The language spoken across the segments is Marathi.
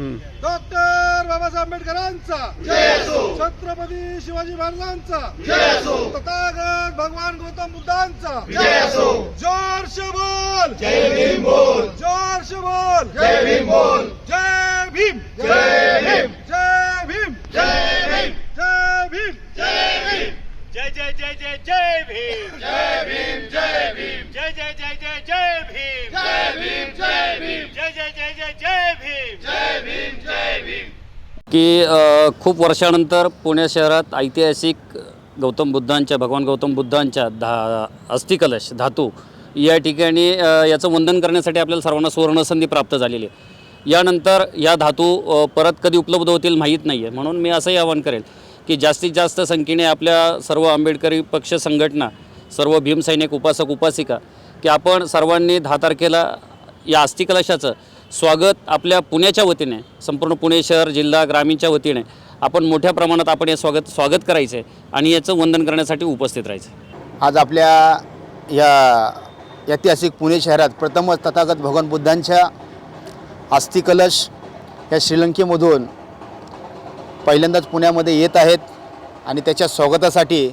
डॉक्टर बाबासाहेब आंबेडकरांचा. छत्रपती शिवाजी महाराजांचा. तथागत भगवान गौतम बुद्धांचा. जोर बोल. जय भीम बोल. जोर बोल. जय भीम बोल. जय भीम. जय भीम जय भीम जय भीम जय भीम जय भीम जय जय भीम। जय भीम जय भीम। जय जय जय जय जय भीम। जय भीम जय भीम। जय जय जय जय जय भीम। जय भीम जय भीम। की अ, खूप वर्षानंतर पुणे शहरात ऐतिहासिक गौतम बुद्धांच्या भगवान गौतम बुद्धांच्या धा अस्थिकलश धातू या ठिकाणी याचं वंदन करण्यासाठी आपल्याला सर्वांना सुवर्णसंधी प्राप्त झालेली आहे. यानंतर या धातू परत कधी उपलब्ध होतील माहीत नाही आहे म्हणून मी असंही आवाहन करेल. की जास्तीत जास्त संख्येने आपल्या सर्व आंबेडकरी पक्ष संघटना सर्व भीमसैनिक उपासक उपासिका की आपण सर्वांनी दहा तारखेला या अस्थिकलशाचं स्वागत आपल्या पुण्याच्या वतीने संपूर्ण पुणे शहर जिल्हा ग्रामीणच्या वतीने आपण मोठ्या प्रमाणात आपण हे स्वागत स्वागत करायचं आहे आणि याचं वंदन करण्यासाठी उपस्थित राहायचं. आज आपल्या या ऐतिहासिक पुणे शहरात प्रथमच तथागत भगवान बुद्धांच्या अस्थिकलश या श्रीलंकेमधून पहिल्यांदाच पुण्यामध्ये येत आहेत आणि त्याच्या स्वागतासाठी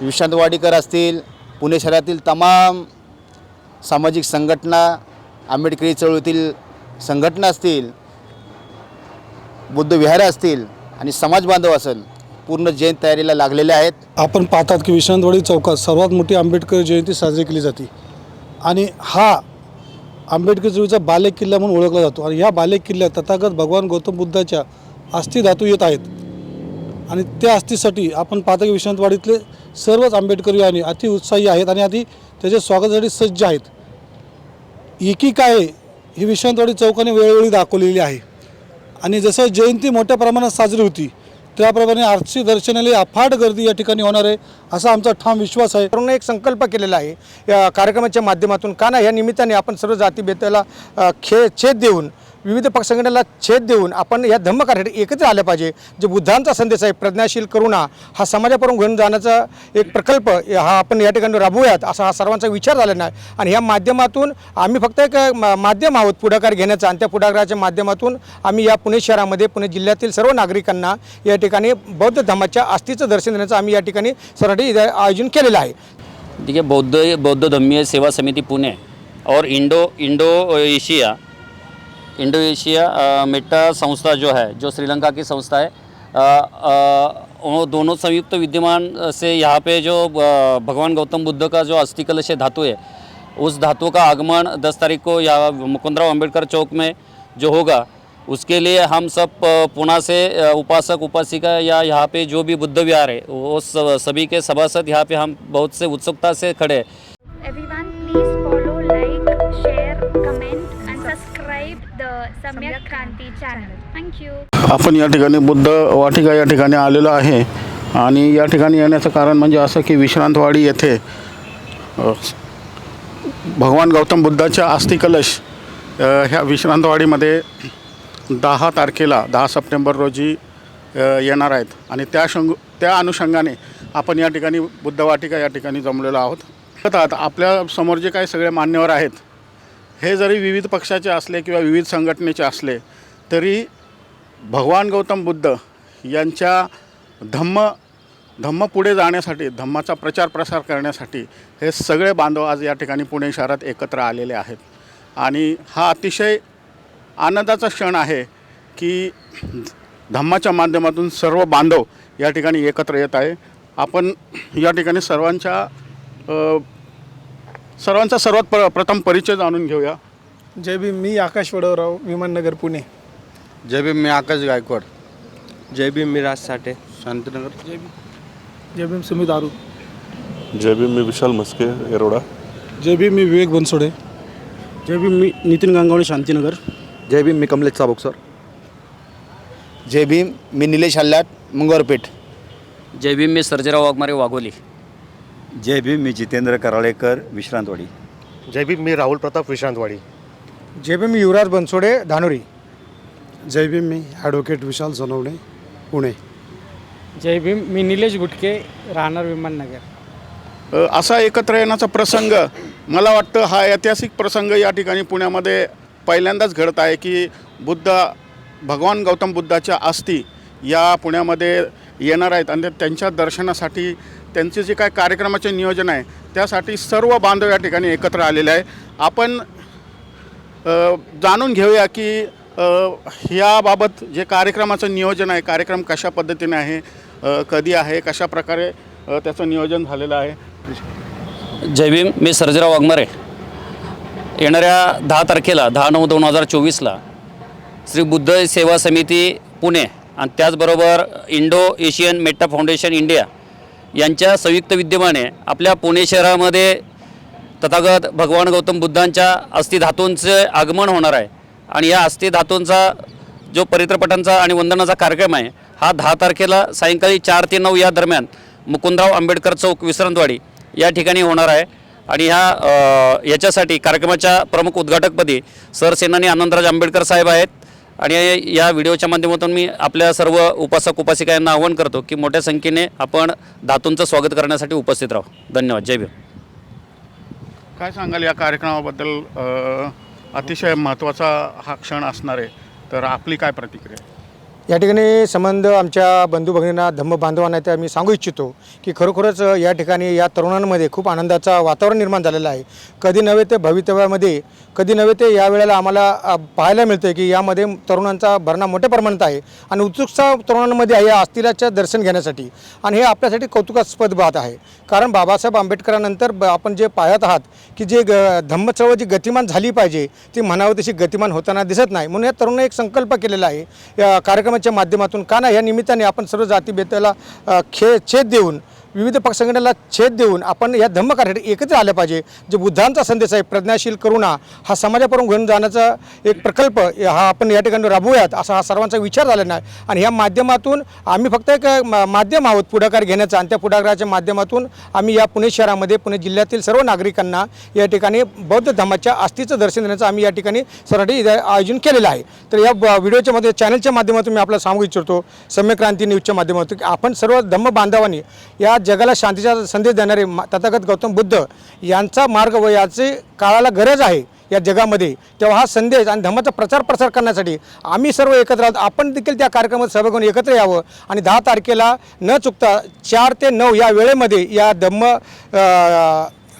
विशांत वाडीकर असतील पुणे शहरातील तमाम सामाजिक संघटना आंबेडकरी चळवळीतील संघटना असतील बुद्धविहार असतील आणि समाज बांधव असेल पूर्ण जैन तयारीला लागलेले आहेत. आपण पाहतात की विश्रांतवाडी चौकात सर्वात मोठी आंबेडकर जयंती साजरी केली जाते. आणि हा आंबेडकर चळवळीचा बालेक किल्ला म्हणून ओळखला जातो. आणि या बालेक किल्ल्यात तथागत भगवान गौतम बुद्धाच्या अस्थि धातू येत आहेत. आणि त्या अस्थीसाठी आपण पाहता विश्रांतवाडीतले सर्वच आंबेडकरी आणि अति उत्साही आहेत आणि आधी त्याच्या स्वागतासाठी सज्ज आहेत. एकी आहे ही विश्रांतवाडी चौकाने वेळोवेळी दाखवलेली आहे. आणि जसं जयंती मोठ्या प्रमाणात साजरी होती त्याप्रमाणे आरसी दर्शनाला अफाट गर्दी या ठिकाणी होणार आहे असा आमचा ठाम विश्वास आहे. तरुण एक संकल्प केलेला आहे या कार्यक्रमाच्या माध्यमातून का ना या निमित्ताने आपण सर्व जातीभेदाला खे छेद देऊन विविध पक्ष छेद देऊन आपण या धम्मकार्यासाठी एकत्र आलं पाहिजे. जे बुद्धांचा संदेश आहे प्रज्ञाशील करुणा हा समाजापर्यंत घेऊन जाण्याचा एक प्रकल्प हा आपण या ठिकाणी राबवूयात असा हा सर्वांचा विचार झालेला आहे. आणि ह्या माध्यमातून आम्ही फक्त एक मा- माध्यम आहोत पुढाकार घेण्याचा. आणि त्या पुढाकाराच्या माध्यमातून आम्ही या पुणे शहरामध्ये पुणे जिल्ह्यातील सर्व नागरिकांना या ठिकाणी बौद्ध धर्माच्या आस्थीचं दर्शन देण्याचं आम्ही या ठिकाणी सर्वांसाठी इथं आयोजन केलेलं आहे. ठीक आहे बौद्ध बौद्ध धम्मीय सेवा समिती पुणे और Indo Indo Asia Indo Asia Metta संस्था जो है जो श्रीलंका की संस्था है अ, वो दोनों संयुक्त विद्यमान से यहाँ पे जो भगवान गौतम बुद्ध का जो अस्थि कलश धातु है उस धातु का आगमन 10 तारीख को यहाँ मुकुंदराव अंबेडकर चौक में जो होगा उसके लिए हम सब पुणे से उपासक उपासिका या यहाँ पे जो भी बुद्ध विहार है वो सभी के सभासद यहाँ पे हम बहुत से उत्सुकता से खड़े आपण या ठिकाणी बुद्ध वाटिका या ठिकाणी आलेलो आहे. आणि या ठिकाणी येण्याचं कारण म्हणजे असं की विश्रांतवाडी येथे भगवान गौतम बुद्धाच्या अस्थिकलश ह्या विश्रांतवाडीमध्ये दहा तारखेला दहा सप्टेंबर रोजी येणार आहेत. आणि त्या शंग त्या अनुषंगाने आपण या ठिकाणी बुद्ध वाटिका या ठिकाणी जमलेलो आहोत. आता आपल्यासमोर जे काही सगळे मान्यवर आहेत हे जरी विविध पक्षाचे असले किंवा विविध संघटनेचे असले तरी भगवान गौतम बुद्ध यांच्या धम्म धम्म पुढे जाण्यासाठी धम्माचा प्रचार प्रसार करण्यासाठी हे सगळे बांधव आज या ठिकाणी पुणे शहरात एकत्र आलेले आहेत. आणि हा अतिशय आनंदाचा क्षण आहे की धम्माच्या माध्यमातून सर्व बांधव या ठिकाणी एकत्र येत आहे. आपण या ठिकाणी सर्वांच्या सर्वांचा सर्वात प्र प्रथम परिचय जाणून घेऊया जय भीम मी आकाश वडवराव विमाननगर पुणे जय भीम मी आकाश गायकवाड जय भीम मी राज साठे शांतीनगर जय भीम सुमित आरू जय भीम मी विशाल मस्के येरोडा जय भीम मी विवेक बनसोडे जय भीम मी नितीन गांगवणे शांतीनगर जय भीम मी कमलेश चाबुक सर जय भीम मी निलेश हल्लाट मंगळपेठ जय भीम मी सर्जेराव वाघमारे वाघोली जय भीम मी जितेंद्र कराळेकर विश्रांतवाडी. जय भीम मी राहुल प्रताप विश्रांतवाडी. जय भीम मी युवराज बनसोडे धानोरी. जय भीम मी ॲडव्होकेट विशाल सोनवणे पुणे. जय भीम मी निलेश गुटके राहणार विमाननगर. असा एकत्र येण्याचा प्रसंग मला वाटतं हा ऐतिहासिक प्रसंग या ठिकाणी पुण्यामध्ये पहिल्यांदाच घडत आहे की बुद्ध भगवान गौतम बुद्धाच्या अस्थी या पुण्यामध्ये येणार आहेत. आणि त्यांच्या दर्शनासाठी त्यांचे जे काय कार्यक्रमाचे नियोजन आहे त्यासाठी सर्व बांधव या ठिकाणी एकत्र आलेले आहे. आपण जाणून घेऊया की ह्याबाबत याबाबत जे कार्यक्रमाचं नियोजन आहे कार्यक्रम कशा पद्धतीने आहे कधी आहे कशा प्रकारे त्याचं नियोजन झालेलं आहे. जय भीम मी सर्जराव वाघमारे. येणाऱ्या दहा तारखेला दहा नऊ दोन हजार चोवीसला श्री बुद्ध सेवा समिती पुणे आणि त्याचबरोबर Indo Asian Metta Foundation India यांच्या संयुक्त विद्यमाने आपल्या पुणे शहरामध्ये तथागत भगवान गौतम बुद्धांच्या अस्थिधातूंचे आगमन होणार आहे. आणि या अस्थिधातूंचा जो परित्रपटांचा आणि वंदनाचा कार्यक्रम आहे हा दहा तारखेला सायंकाळी चार ते नऊ या दरम्यान मुकुंदराव आंबेडकर चौक विश्रांतवाडी या ठिकाणी होणार आहे. आणि ह्या याच्यासाठी कार्यक्रमाच्या प्रमुख उद्घाटकपदी सरसेनानी आनंदराज आंबेडकर साहेब आहेत. आणि या व्हिडिओच्या माध्यमातून मी आपल्या सर्व उपासक उपासिका यांना आवाहन करतो की मोठ्या संख्येने आपण धातूंचं स्वागत करण्यासाठी उपस्थित राहू. धन्यवाद. जय भीम. काय सांगाल या कार्यक्रमाबद्दल? अतिशय महत्त्वाचा हा क्षण असणार आहे. तर आपली काय प्रतिक्रिया? या ठिकाणी संबंध आमच्या बंधू भगिनींना धम्म बांधवांना त्या मी सांगू इच्छितो की खरोखरच या ठिकाणी या तरुणांमध्ये खूप आनंदाचा वातावरण निर्माण झालेलं आहे. कधी नव्हे ते भवितव्यामध्ये कधी नव्हे ते या वेळेला आम्हाला पाहायला मिळतं की यामध्ये तरुणांचा भरणा मोठ्या प्रमाणात आहे आणि उत्सुकता तरुणांमध्ये आहे या अस्थिराच्या दर्शन घेण्यासाठी आणि हे आपल्यासाठी कौतुकास्पद बात आहे. कारण बाबासाहेब आंबेडकरांनंतर ब- आपण जे पाहत आहात की जे ग धम्म चळवळ जी गतिमान झाली पाहिजे ती म्हणावं तशी गतिमान होताना दिसत नाही. म्हणून या तरुणांनी एक संकल्प केलेला आहे. या कार्यक्रमाच्या माध्यमातून का नाही? या निमित्ताने आपण सर्व जातीभेदाला खे छेद देऊन विविध पक्षसंघटनेला छेद देऊन आपण या धम्म कार्यासाठी एकत्र आलं पाहिजे. जे बुद्धांचा संदेश आहे प्रज्ञाशील करुणा हा समाजापर्यंत घेऊन जाण्याचा एक प्रकल्प हा आपण या ठिकाणी राबवूयात असा हा सर्वांचा विचार झालेला आहे. आणि ह्या माध्यमातून आम्ही फक्त एक माध्यम आहोत पुढाकार घेण्याचा. आणि त्या पुढाकाराच्या माध्यमातून आम्ही या पुणे शहरामध्ये पुणे जिल्ह्यातील सर्व नागरिकांना या ठिकाणी बौद्ध धर्माच्या आस्थीचं दर्शन देण्याचं आम्ही या ठिकाणी सर्वांसाठी आयोजन केलेलं आहे. तर या ब- व्हिडिओच्या मध्ये चॅनलच्या माध्यमातून मी आपल्याला सांगू इच्छितो सम्यक क्रांती न्यूजच्या माध्यमातून की आपण सर्व धम्म बांधवांनी या जगाला शांतीचा संदेश देणारे तथागत गौतम बुद्ध यांचा मार्ग व याची काळाला गरज आहे या जगामध्ये तेव्हा हा संदेश आणि धर्माचा प्रचार प्रसार करण्यासाठी आम्ही सर्व एकत्र आहोत. आपण देखील त्या कार्यक्रमात सहभाग होऊन एकत्र यावं आणि दहा तारखेला न चुकता चार ते नऊ या वेळेमध्ये या धम्म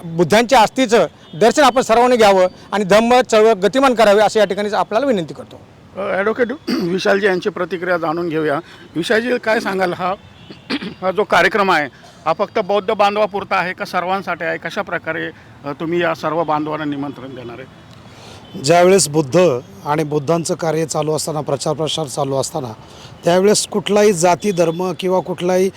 बुद्धांच्या आस्थीचं दर्शन आपण सर्वांनी घ्यावं आणि धम्म चळवळ गतिमान करावे असं या ठिकाणी आपल्याला विनंती करतो. ॲडव्होकेट विशालजी यांची प्रतिक्रिया जाणून घेऊया. विशालजी काय सांगाल? हा हा जो कार्यक्रम आहे हा फक्त बौद्ध बांधवापुरता आहे का सर्वांसाठी आहे? कशा प्रकारे तुम्ही या सर्व बांधवांना निमंत्रण देणार आहे? ज्यावेळेस बुद्ध आणि बुद्धांचं कार्य चालू असताना प्रचार प्रसार चालू असताना त्यावेळेस कुठलाही जाती धर्म किंवा कुठलाही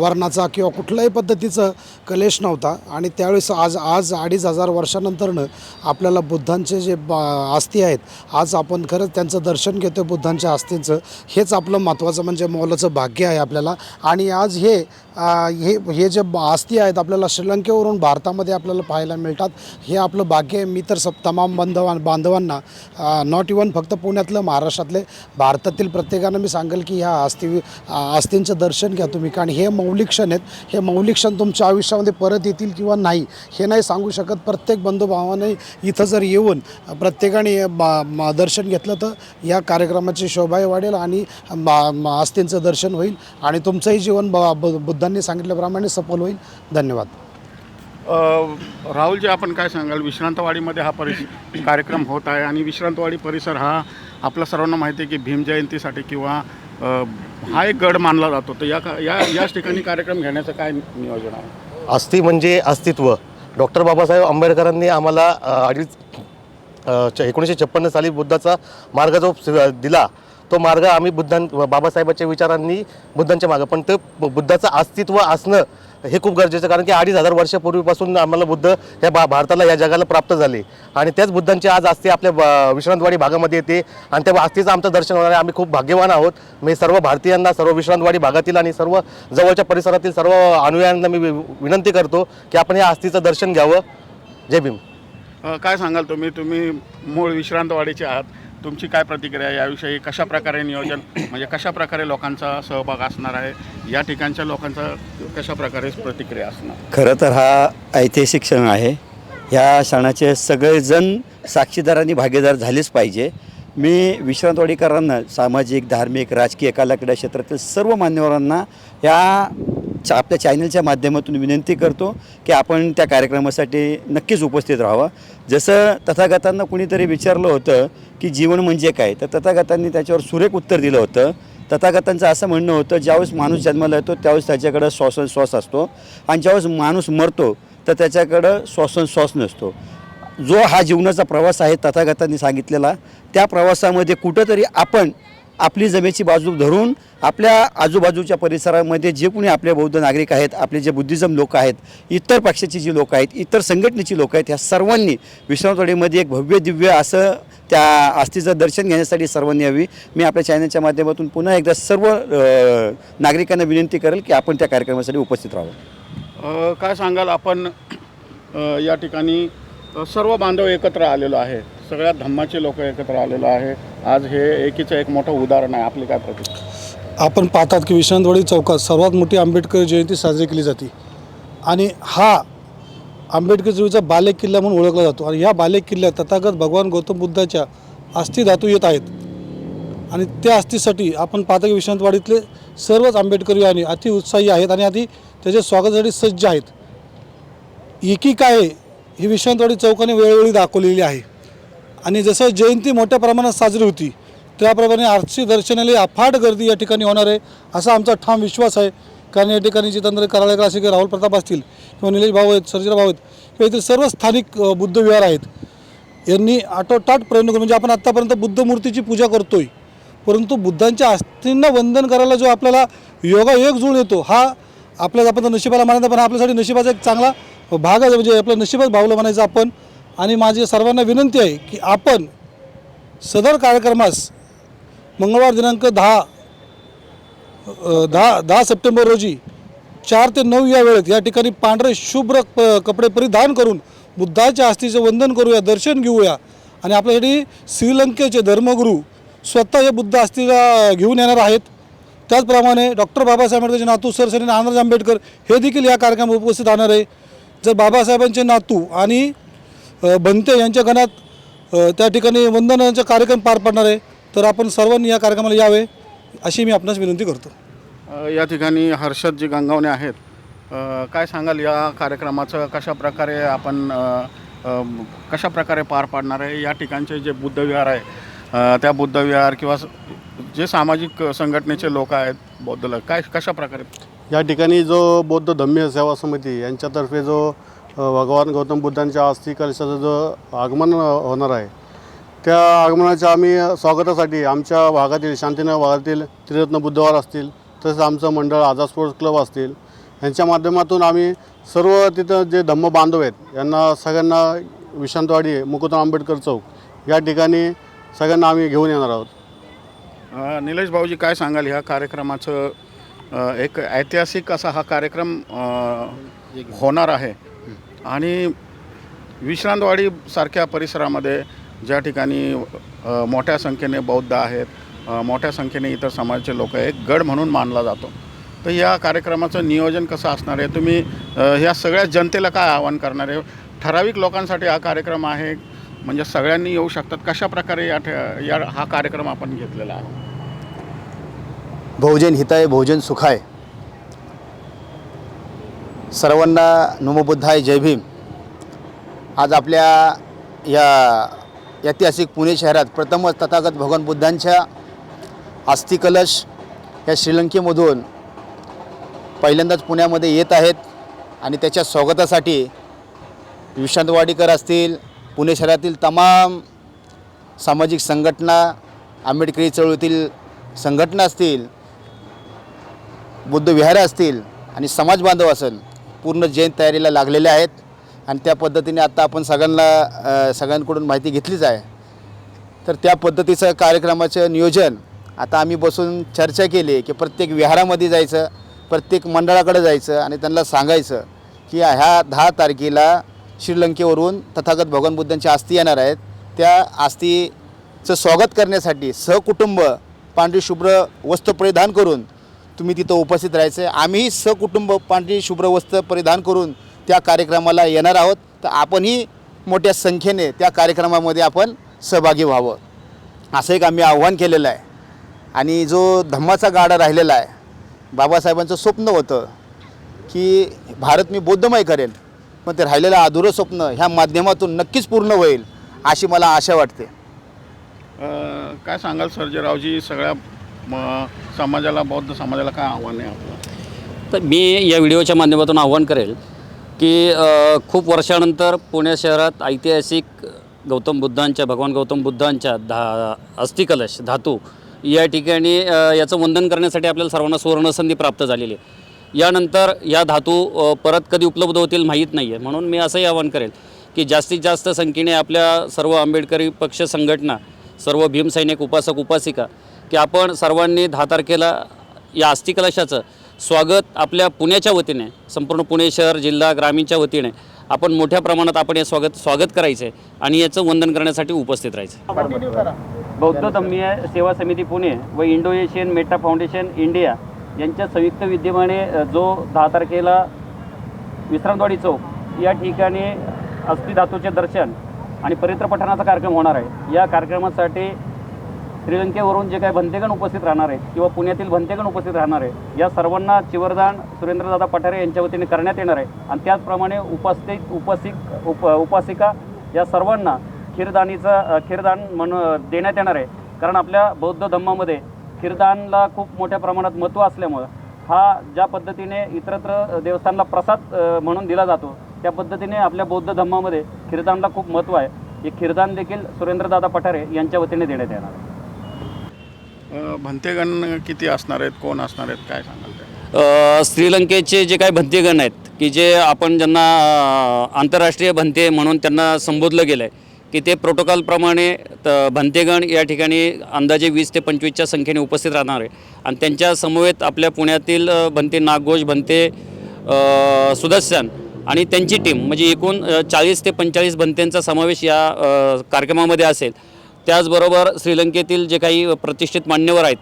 वर्णाचा किंवा कुठल्याही पद्धतीचं कलेश नव्हता. आणि त्यावेळेस आज आज अडीच हजार वर्षानंतरनं आपल्याला बुद्धांचे जे बा आस्थी आहेत आज आपण खरंच त्यांचं दर्शन घेतो बुद्धांच्या आस्थींचं हेच आपलं महत्त्वाचं म्हणजे मोलाचं भाग्य आहे आपल्याला. आणि आज हे हे हे जे आस्ती आस्थी आहेत आपल्याला श्रीलंकेवरून भारतामध्ये आपल्याला पाहायला मिळतात. हे आपलं भाग्य आहे. मी तर सब तमाम बांधवां बांधवांना नॉट इवन फक्त पुण्यातलं महाराष्ट्रातले भारतातील प्रत्येकानं मी सांगेल की ह्या आस्ती आस्तींचं दर्शन घ्या तुम्ही. कारण हे मौलिक क्षण आहेत. हे मौलिक क्षण तुमच्या आयुष्यामध्ये परत येतील किंवा नाही हे नाही सांगू शकत. प्रत्येक बंधुभावाने इथं जर येऊन प्रत्येकाने बा- दर्शन घेतलं तर या कार्यक्रमाची शोभाही वाढेल आणि बा- दर्शन होईल आणि तुमचंही जीवन ब- ब- बुद्धांनी सांगितल्याप्रमाणे सफल होईल. धन्यवाद. राहुलजी आपण काय सांगाल? विश्रांतवाडीमध्ये हा परिस कार्यक्रम होत आहे आणि विश्रांतवाडी परिसर हा आपल्या सर्वांना माहिती आहे की भीम जयंतीसाठी किंवा हा एक गड मानला जातो. तर या का- या याच ठिकाणी कार्यक्रम घेण्याचं काय नियोजन आहे? अस्थि म्हणजे अस्तित्व. डॉक्टर बाबासाहेब आंबेडकरांनी आम्हाला अडीच च- एकोणीसशे छप्पन्न साली बुद्धाचा मार्ग जो दिला तो मार्ग आम्ही बुद्धां बाबासाहेबांच्या विचारांनी बुद्धांच्या मागं. पण ते बु- बुद्धाचं अस्तित्व असणं हे खूप गरजेचं कारण की अडीच हजार वर्षापूर्वीपासून आम्हाला बुद्ध ह्या भा भारताला या जगाला प्राप्त झाले. आणि त्याच बुद्धांची आज अस्थि आपल्या ब- विश्रांतवाडी भागामध्ये येते. आणि त्या अस्थीचं आमचं दर्शन होणार आहे. आम्ही खूप भाग्यवान आहोत. मी सर्व भारतीयांना सर्व विश्रांतवाडी भागातील आणि सर्व जवळच्या परिसरातील सर्व अनुयायांना मी वि- विनंती करतो की आपण या अस्थीचं दर्शन घ्यावं. जय भीम. काय सांगाल तुम्ही? तुम्ही मूळ विश्रांतवाडीचे आहात. तुमची काय प्रतिक्रिया याविषयी कशा प्रकारे नियोजन म्हणजे कशा प्रकारे लोकांचा सहभाग असणार आहे? या ठिकाणच्या लोकांचा कशा प्रकारे प्रतिक्रिया असणार? खरं तर हा ऐतिहासिक क्षण आहे. ह्या क्षणाचे सगळेजण साक्षीदार आणि भागीदार झालेच पाहिजे. मी विश्रांतवाडीकरांना सामाजिक धार्मिक राजकीय कलाक्रीडा क्षेत्रातील सर्व मान्यवरांना या चा आपल्या चॅनलच्या माध्यमातून विनंती करतो की आपण त्या कार्यक्रमासाठी नक्कीच उपस्थित राहावं. जसं तथागतांना कुणीतरी विचारलं होतं की जीवन म्हणजे काय? तर तथागतांनी त्याच्यावर सुरेख उत्तर दिलं होतं. तथागतांचं असं म्हणणं होतं ज्यावेळेस माणूस जन्माला येतो त्यावेळेस त्याच्याकडं श्वासोच्छ्वास असतो आणि ज्यावेळेस माणूस मरतो तर त्याच्याकडं श्वासोच्छ्वास नसतो. जो हा जीवनाचा प्रवास आहे तथागतांनी सांगितलेला त्या प्रवासामध्ये कुठंतरी आपण आपली जमेची बाजू धरून आपल्या आजूबाजूच्या परिसरामध्ये जे कोणी आपले बौद्ध नागरिक आहेत आपले जे बुद्धिझम लोक आहेत इतर पक्षाची जी लोक आहेत इतर संघटनेची लोक आहेत ह्या सर्वांनी विश्रामतवाडीमध्ये एक भव्य दिव्य असं त्या आस्थीचं दर्शन घेण्यासाठी सर्वांनी यावी. मी आपल्या चॅनलच्या माध्यमातून पुन्हा एकदा सर्व नागरिकांना विनंती करेल की आपण त्या कार्यक्रमासाठी उपस्थित राहावं. काय सांगाल आपण या ठिकाणी सर्व बांधव एकत्र आलेलो आहे. सगळ्या धम्माचे लोक एकत्र आलेलो आहे. आज हे एकीचं एक मोठं उदाहरण आहे. आपली काय प्रतिक्रिया? आपण पाहतात की विश्रांतवाडी चौकात सर्वात मोठी आंबेडकर जयंती साजरी केली जाते. आणि हा आंबेडकर बाले बालेक किल्ला म्हणून ओळखला जातो. आणि या बालेक किल्ल्यात तथागत भगवान गौतम बुद्धाच्या अस्थि धातू येत आहेत. आणि त्या अस्थीसाठी आपण पाहता की विश्रांतवाडीतले सर्वच आंबेडकरी आणि अति उत्साही आहेत आणि आधी त्याच्या स्वागतासाठी सज्ज आहेत. एकी काय आहे, ही विश्रांतवाडी चौकाने वेळोवेळी दाखवलेली आहे. आणि जसं जयंती मोठ्या प्रमाणात साजरी होती त्याप्रमाणे आरसी दर्शनाला अफाट गर्दी या ठिकाणी होणार आहे असा आमचा ठाम विश्वास आहे. कारण या ठिकाणी जितेंद्र कराळेकर असे की राहुल प्रताप असतील किंवा निलेश भाऊ आहेत सर्जेराव भाऊ आहेत किंवा इथे सर्व स्थानिक बुद्धविहार आहेत. यांनी आटोटाट प्रयत्न करून म्हणजे आपण आत्तापर्यंत बुद्ध मूर्तीची पूजा करतोय परंतु बुद्धांच्या अस्थींना वंदन करायला जो आपल्याला योगायोग जुळून येतो हा आपल्याला आपण नशिबाला मानायचा पण आपल्यासाठी नशिबाचा एक चांगला हो, भाग म्हणजे आपलं नशिबच भावलं म्हणायचं आपण. आणि माझी सर्वांना विनंती आहे की आपण सदर कार्यक्रमास मंगळवार दिनांक दहा दहा दहा सप्टेंबर रोजी चार ते नऊ या वेळेत या ठिकाणी पांढरे शुभ्र प कपडे परिधान करून बुद्धाच्या आस्थेचं वंदन करूया दर्शन घेऊया. आणि आपल्यासाठी श्रीलंकेचे धर्मगुरू स्वतः हे बुद्ध आस्थेला घेऊन येणार आहेत. त्याचप्रमाणे डॉक्टर बाबासाहेब आंबेडकरचे नातू सर सर नानाजी आंबेडकर हे देखील या कार्यक्रमात उपस्थित राहणार आहे. जर बाबासाहेबांचे नातू आणि अ, बनते यांच्या गणात त्या ठिकाणी वंदनाचा कार्यक्रम पार पडणार आहे तर आपण सर्वांनी या कार्यक्रमाला यावे अशी मी आपणास विनंती करतो. या ठिकाणी हर्षद जी गंगावणे आहेत. काय सांगाल या कार्यक्रमाचं? कशा प्रकारे आपण कशा प्रकारे पार पाडणार आहे? या ठिकाणचे जे बुद्धविहार आहे त्या बुद्धविहार किंवा जे सामाजिक संघटनेचे लोक आहेत बौद्धला काय कशा प्रकारे या ठिकाणी जो बौद्ध धम्य सेवा समिती यांच्यातर्फे जो भगवान गौतम बुद्धांच्या अस्थि कलशाचं जो आगमन होणार आहे त्या आगमनाच्या आम्ही स्वागतासाठी आमच्या भागातील शांतीनगर भागातील त्रिरत्न बुद्धवार असतील तसेच आमचं मंडळ आझाद स्पोर्ट्स क्लब असतील यांच्या माध्यमातून आम्ही सर्व तिथं जे धम्म बांधव आहेत यांना सगळ्यांना विशांतवाडी मुकुंदराव आंबेडकर चौक या ठिकाणी सगळ्यांना आम्ही घेऊन येणार आहोत. निलेश भाऊजी काय सांगाल ह्या कार्यक्रमाचं एक ऐतिहासिक असा हा कार्यक्रम होणार आहे. आणि विश्रांतवाडी सारख्या परिसरामध्ये ज्या ठिकाणी मोठ्या संख्येने बौद्ध आहेत मोठ्या संख्येने इतर समाजाचे लोक एक गड म्हणून मानला जातो. तर या कार्यक्रमाचं नियोजन कसं असणार आहे? तुम्ही ह्या सगळ्या जनतेला काय आवाहन करणार आहे? ठराविक लोकांसाठी हा कार्यक्रम आहे म्हणजे सगळ्यांनी येऊ शकतात. कशा प्रकारे या ठे- या हा कार्यक्रम आपण घेतलेला आहे? बहुजन हिताय बहुजन सुखाय. सर्वांना नमोबुद्धाय जय भीम. आज आपल्या या ऐतिहासिक पुणे शहरात प्रथमच तथागत भगवान बुद्धांच्या अस्थिकलश या श्रीलंकेमधून पहिल्यांदाच पुण्यामध्ये येत आहेत आणि त्याच्या स्वागतासाठी विश्रांतवाडीकर असतील पुणे शहरातील तमाम सामाजिक संघटना आंबेडकरी चळवळीतील संघटना असतील बुद्धविहारं असतील आणि समाजबांधव असेल पूर्ण जैन तयारीला लागलेले आहेत. आणि त्या पद्धतीने आता आपण सगळ्यांना सगळ्यांकडून माहिती घेतलीच आहे. तर त्या पद्धतीचं कार्यक्रमाचं नियोजन आता आम्ही बसून चर्चा केली की प्रत्येक विहारामध्ये जायचं प्रत्येक मंडळाकडे जायचं आणि त्यांना सांगायचं की ह्या दहा तारखेला श्रीलंकेवरून तथागत भगवान बुद्धांची आस्ती येणार आहेत. त्या आस्तीचं स्वागत करण्यासाठी सहकुटुंब पांढरी शुभ्र वस्त्र परिधान करून तुम्ही तिथं उपस्थित राहायचं आहे. आम्हीही सकुटुंब पांढरी शुभ्र वस्त्र परिधान करून त्या कार्यक्रमाला येणार आहोत. तर आपणही मोठ्या संख्येने त्या कार्यक्रमामध्ये आपण सहभागी व्हावं. असं एक आम्ही आव्हान केलेलं आहे. आणि जो धम्माचा गाडा राहिलेला आहे बाबासाहेबांचं स्वप्न होतं की भारत मी बौद्धमय करेन पण ते राहिलेलं अधुरं स्वप्न ह्या माध्यमातून नक्कीच पूर्ण होईल अशी मला आशा वाटते. काय सांगाल सर्जेरावजी सगळ्या समाजाला बौद्ध समाजाला काय आव्हान आहे आपलं? तर मी या व्हिडिओच्या माध्यमातून आव्हान करेल की खूप वर्षानंतर पुणे शहरात ऐतिहासिक गौतम बुद्धांच्या भगवान गौतम बुद्धांच्या धा अस्थिकलश धातू या ठिकाणी याचं वंदन करण्यासाठी आपल्याला सर्वांना सुवर्णसंधी प्राप्त झालेली आहे. यानंतर या धातू परत कधी उपलब्ध होतील माहीत नाही आहे. म्हणून मी असंही आवाहन करेल की जास्तीत जास्त संख्येने आपल्या सर्व आंबेडकरी पक्ष संघटना सर्व भीमसैनिक उपासक उपासिका की आपण सर्वांनी दहा तारखेला या अस्थिकलशाचं स्वागत आपल्या पुण्याच्या वतीने संपूर्ण पुणे शहर जिल्हा ग्रामीणच्या वतीने आपण मोठ्या प्रमाणात आपण हे स्वागत स्वागत करायचे आणि याचं वंदन करण्यासाठी उपस्थित राहायचं बौद्ध धम्मीय सेवा समिती पुणे व Indo Asian Metta Foundation India यांच्या संयुक्त विद्यमाने जो दहा तारखेला विश्रामवाडी चौक या ठिकाणी अस्थिधातूचे दर्शन आणि पवित्र पठणाचा कार्यक्रम होणार आहे. या कार्यक्रमासाठी श्रीलंकेवरून जे काही भंतेगण उपस्थित राहणार आहेत किंवा पुण्यातील भंतेगण उपस्थित राहणार आहे या सर्वांना चिवरदान सुरेंद्रदादा पठारे यांच्या वतीने करण्यात येणार आहे. आणि त्याचप्रमाणे उपस्थित उपासिक उप उपासिका या सर्वांना खीरदानीचं खीरदान म्हणून देण्यात येणार आहे. कारण आपल्या बौद्ध धम्मामध्ये खीरदानला खूप मोठ्या प्रमाणात महत्त्व असल्यामुळं हा ज्या पद्धतीने इतरत्र देवस्थानला प्रसाद म्हणून दिला जातो त्या पद्धतीने आपल्या बौद्ध धम्मामध्ये खीरदानला खूप महत्त्व आहे. हे खीरदान देखील सुरेंद्रदादा पठारे यांच्या वतीने देण्यात येणार आहे. भंतेगण किती असणार आहेत? कोण असणार आहेत? काय सांगाल श्रीलंकेचे जे काही भंतेगण आहेत की जे आपण ज्यांना आंतरराष्ट्रीय भंते म्हणून त्यांना संबोधलं गेलं आहे की ते प्रोटोकॉलप्रमाणे तर भंतेगण या ठिकाणी अंदाजे वीस ते पंचवीसच्या संख्येने उपस्थित राहणार आहे. आणि त्यांच्या समवेत आपल्या पुण्यातील भंते नागघोष भंते सुदर्शन आणि त्यांची टीम म्हणजे एकूण चाळीस ते पंचेचाळीस भंतेंचा समावेश या कार्यक्रमामध्ये असेल. त्याचबरोबर श्रीलंकेतील जे काही प्रतिष्ठित मान्यवर आहेत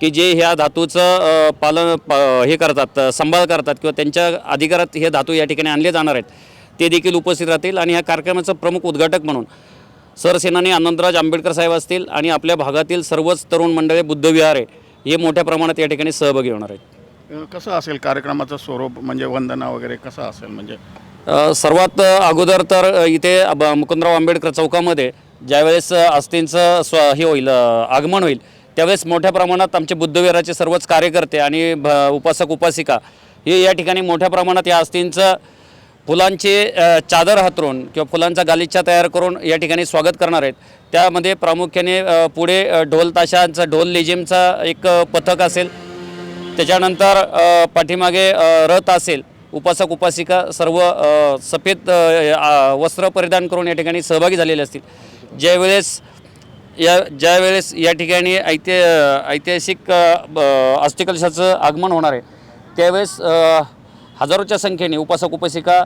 की जे ह्या धातूचं पालन प हे करतात सांभाळ करतात किंवा त्यांच्या अधिकारात हे धातू या ठिकाणी आणले जाणार आहेत ते देखील उपस्थित राहतील आणि ह्या कार्यक्रमाचं प्रमुख उद्घाटक म्हणून सरसेनानी आनंदराज आंबेडकर साहेब असतील आणि आपल्या भागातील सर्वच तरुण मंडळे बुद्धविहारे हे मोठ्या प्रमाणात या ठिकाणी सहभागी होणार आहेत. कसं असेल कार्यक्रमाचं स्वरूप म्हणजे वंदना वगैरे कसं असेल म्हणजे? सर्वात अगोदर तर इथे मुकुंदराव आंबेडकर चौकामध्ये ज्यावेळेस अ, अस्थींचं स्व हे होईल आगमन होईल त्यावेळेस मोठ्या प्रमाणात आमचे बुद्धविहाराचे सर्वच कार्यकर्ते आणि भ उपासक उपासिका हे या ठिकाणी मोठ्या प्रमाणात या अस्थींचं फुलांचे चादर हातरून किंवा फुलांचा गालिचा तयार करून या ठिकाणी स्वागत करणार आहेत. त्यामध्ये प्रामुख्याने पुढे ढोल ताशांचा ढोल लेझिमचा एक पथक असेल. त्याच्यानंतर पाठीमागे रथ असेल. उपासक उपासिका सर्व सफेद वस्त्र परिधान करून या ठिकाणी सहभागी झालेले असतील. ज्यावेळेस या ज्यावेळेस या ठिकाणी ऐति ऐतिहासिक ब- अस्थिकलशाचं आगमन होणार आहे त्यावेळेस हजारोच्या संख्येने उपासक उपासिका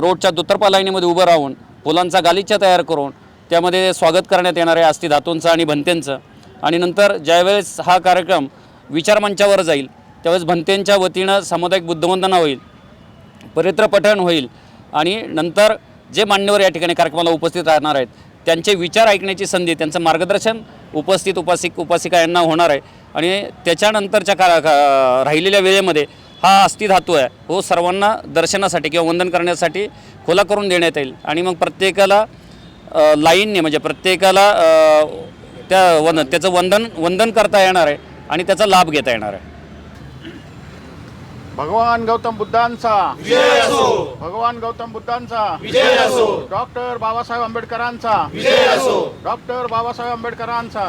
रोडच्या दुतर्फा लाईनीमध्ये उभं राहून फुलांचा गालिचा तयार करून त्यामध्ये स्वागत करण्यात येणार आहे अस्थि धातूंचं आणि भंत्यांचं. आणि नंतर ज्यावेळेस हा कार्यक्रम विचारमंचावर जाईल त्यावेळेस भंत्यांच्या वतीनं सामुदायिक बुद्धवंदना होईल पवित्र पठण होईल आणि नंतर जे मान्यवर या ठिकाणी कार्यक्रमाला उपस्थित राहणार आहेत त्यांचे विचार ऐकण्याची संधी त्यांचं मार्गदर्शन उपस्थित उपासिक उपासिका यांना होणार आहे. आणि त्याच्यानंतरच्या का का- राहिलेल्या वेळेमध्ये हा अस्थिधातू आहे. हो सर्वांना दर्शनासाठी किंवा वंदन करण्यासाठी खुला करून देण्यात येईल. आणि मग प्रत्येकाला लाईनने म्हणजे प्रत्येकाला त्या वन त्याचं वंदन वंदन करता येणार आहे आणि त्याचा लाभ घेता येणार आहे. भगवान गौतम बुद्धांचा. भगवान गौतम बुद्धांचा. डॉक्टर बाबासाहेब आंबेडकरांचा. डॉक्टर बाबासाहेब आंबेडकरांचा.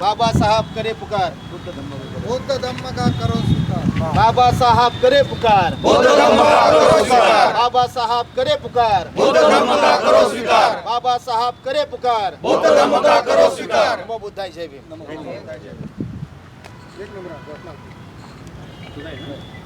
बाबा साहब करे पुकार. बुद्ध धम्म बुद्ध धम्म का करो स्वीकार? बाबा साहब करे पुकार. बुद्ध धम्म का करो स्वीकार. बाबा साहब करे पुकार. बुद्ध धम्म का करो स्वीकार. बाबा साहब करे पुकार. बुद्ध धम्म का करो स्वीकार. नमो बुद्धाय जय भीम. नमो बुद्धाय जय भीम 之类的。